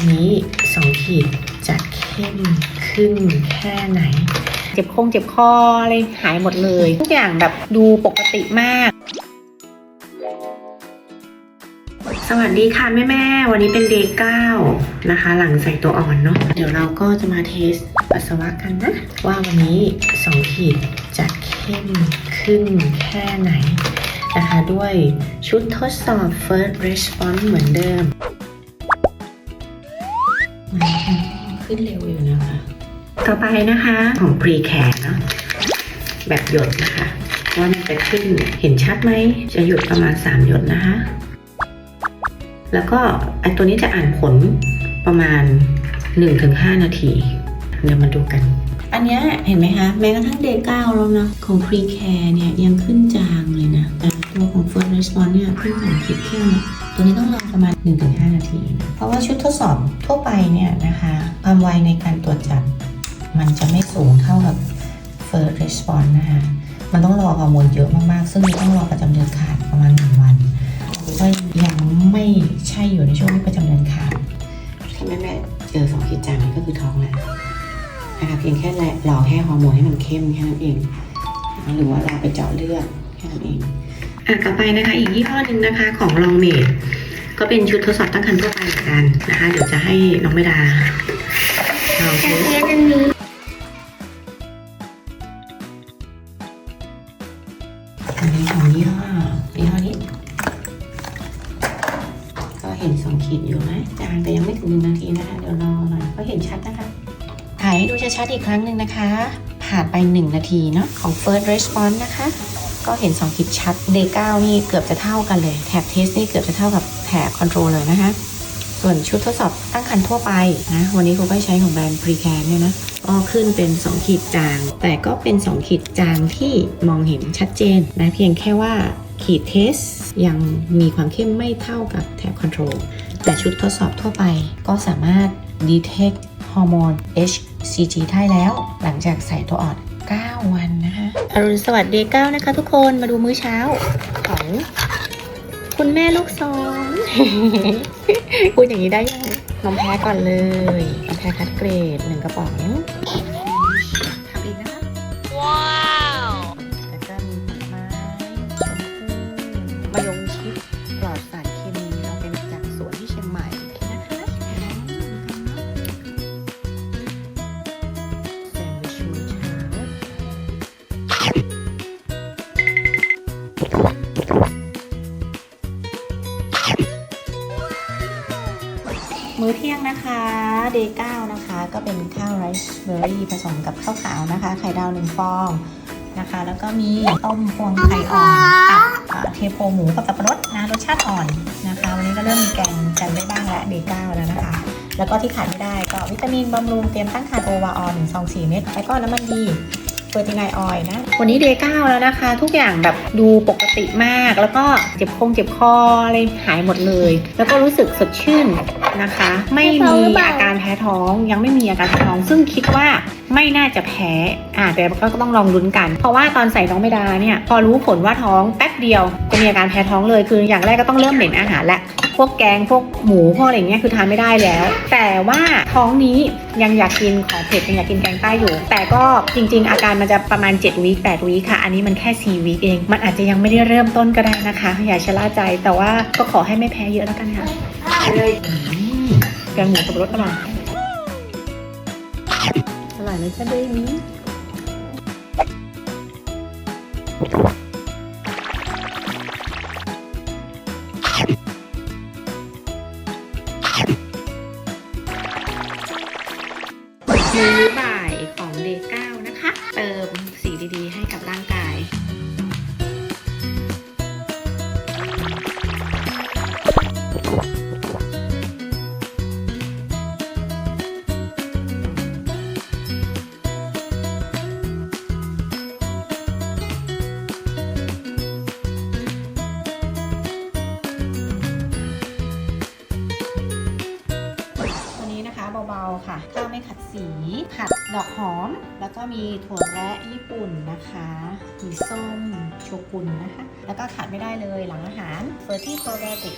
วันนี้สองขีดจะเข้มขึ้นแค่ไหน เจ็บคงเจ็บคออะไรหายหมดเลย ทุกอย่างแบบดูปกติมาก สวัสดีค่ะแม่แม่วันนี้เป็นเดย์เก้านะคะ หลังใส่ตัวอ่อนเนาะเดี๋ยวเราก็จะมาเทสปัสสาวะกันนะ ว่าวันนี้สองขีดจะเข้มขึ้นแค่ไหนนะคะ ด้วยชุดทดสอบ first response เหมือนเดิม ขึ้นเร็วอยู่นะคะ ต่อไปนะคะของ pre care เนาะแบบหยดนะคะ ว่ามันจะขึ้นเห็นชัดไหม จะหยดประมาณ 3 หยดนะคะ แล้วก็ไอตัวนี้จะอ่านผลประมาณ 1-5 นาที เดี๋ยวมาดูกัน อันเนี้ยเห็นไหมคะ แม้กระทั่งเดย์เก้าแล้วนะ ของ pre care เนี่ยยังขึ้นจางเลยนะแต่ ตัวของ first response เนี่ยขึ้นสองขีดเข้มเนี่ตัวนี้ต้องรอประมาณ 1-5 นาที เพราะว่าชุดทดสอบทั่วไปเนี่ยนะคะความไวในการตรวจจับ มันจะไม่สูงเท่ากับ first response นะคะมันต้องรอฮอร์โมนเยอะมากๆ ซึ่งต้องรอประจำเดือนขาดประมาณ1วันก็ยังไม่ใช่อยู่ในช่วงที่ประจำเดือนขาดถ้าแม่แม่เจอสองขีดจางนี่ก็คือท้องแล้วนะคะเพียงแค่รอแค่ฮอร์โมนให้มันเข้มแค่นั้นเอง หรือว่าเราไปเจาะเลือดแค่นั้นเอง อะต่อไปนะคะ อีกยี่ห้อหนึ่งนะคะของลองเมดก็เป็นชุดทดสอบตั้งครรภ์ทั่วไปเหมือนกันนะคะ เดี๋ยวจะให้น้องไม่ดาลองแต่ดูเทสอันนี้อันนี้ของยี่ห้อยี่ห้อนี้ ก็เห็นสองขีดอยู่ไหมจางแต่ยังไม่ถึงหนึ่งนาทีนะคะ เดี๋ยวรอหน่อยก็เห็นชัดนะคะ ถ่ายให้ดูชัดๆอีกครั้งหนึ่งนะคะ ผ่านไป1นาทีเนาะของ first response นะคะ ก็เห็น2ขีดชัด day 9นี่เกือบจะเท่ากันเลย แถบ test นี่เกือบจะเท่ากับแถบ control เลยนะคะ ส่วนชุดทดสอบตั้งครรภ์ทั่วไปนะ วันนี้ครูก็ใช้ของแบรนด์ Precare เนี่ยนะก็ขึ้นเป็น 2 ขีดจาง แต่ก็เป็น 2 ขีดจางที่มองเห็นชัดเจนนะเพียงแค่ว่าขีดเทสยังมีความเข้มไม่เท่ากับแถบ control แต่ชุดทดสอบทั่วไปก็สามารถ detect ฮอร์โมน HCG ได้แล้ว หลังจากใส่ตัวอ่อน 9 วันนะคะอรุณสวัสดี9นะคะ ทุกคนมาดูมื้อเช้าของคุณแม่ลูกสองพูดอย่างนี้ได้ยังนมแพ้ก่อนเลยนมแพ้คัดเกรดหนึ่งกระป๋อง มื้อเที่ยงนะคะเดย์เก้านะคะ ก็เป็นข้าวไรซ์เบอร์รี่ผสมกับข้าวขาวนะคะ ไข่ดาวหนึ่งฟองนะคะ แล้วก็มีต้มพวงไข่อ่อนกับเทโพหมูกับสับปะรดนะรสชาติอ่อนนะคะ วันนี้ก็เริ่มมีแกงกันได้บ้างแล้วเดย์เก้าแล้วนะคะ แล้วก็ที่ขาดไม่ได้ก็วิตามินบำรุงเตรียมตั้งครรภ์โอวาออนหนึ่งซองสี่เม็ดแล้วก็น้ำมันดี เฟอร์ติไนออยนะ วันนี้เดย์เก้าแล้วนะคะ ทุกอย่างแบบดูปกติมาก แล้วก็เจ็บคงเจ็บคออะไรหายหมดเลย แล้วก็รู้สึกสดชื่นนะคะ ไม่มีอาการแพ้ท้องยังไม่มีอาการแพ้ท้อง ซึ่งคิดว่า ไม่น่าจะแพ้อ่าแต่ก็ต้องลองลุ้นกัน เพราะว่าตอนใส่น้องไม่ดาเนี่ย พอรู้ผลว่าท้องแป๊บเดียวจะมีอาการแพ้ท้องเลย คืออย่างแรกก็ต้องเริ่มเหม็นอาหารและพวกแกงพวกหมูพวกอะไรอย่างเงี้ยคือทานไม่ได้แล้ว แต่ว่าท้องนี้ยังอยากกินของเผ็ดยังอยากกินแกงใต้อยู่ แต่ก็จริง ๆ อาการมันจะประมาณ7วีค8วีคค่ะ อันนี้มันแค่4วีคเอง มันอาจจะยังไม่ได้เริ่มต้นก็ได้นะคะ อย่าชะล่าใจแต่ว่าก็ขอให้ไม่แพ้เยอะแล้วกันค่ะเลยแกงหมูกับรสอร่อย อร่อยไหมจ๊ะเบบี้มื้อบ่ายของเดย์เก้านะคะ เติมสีดีๆให้ ค่ะ ข้าวไม่ขัดสี ผัดดอกหอม แล้วก็มีถั่วแระญี่ปุ่นนะคะมีส้มโชกุนนะคะ แล้วก็ขาดไม่ได้เลยหลังอาหารเฟอร์ตี้โปรติก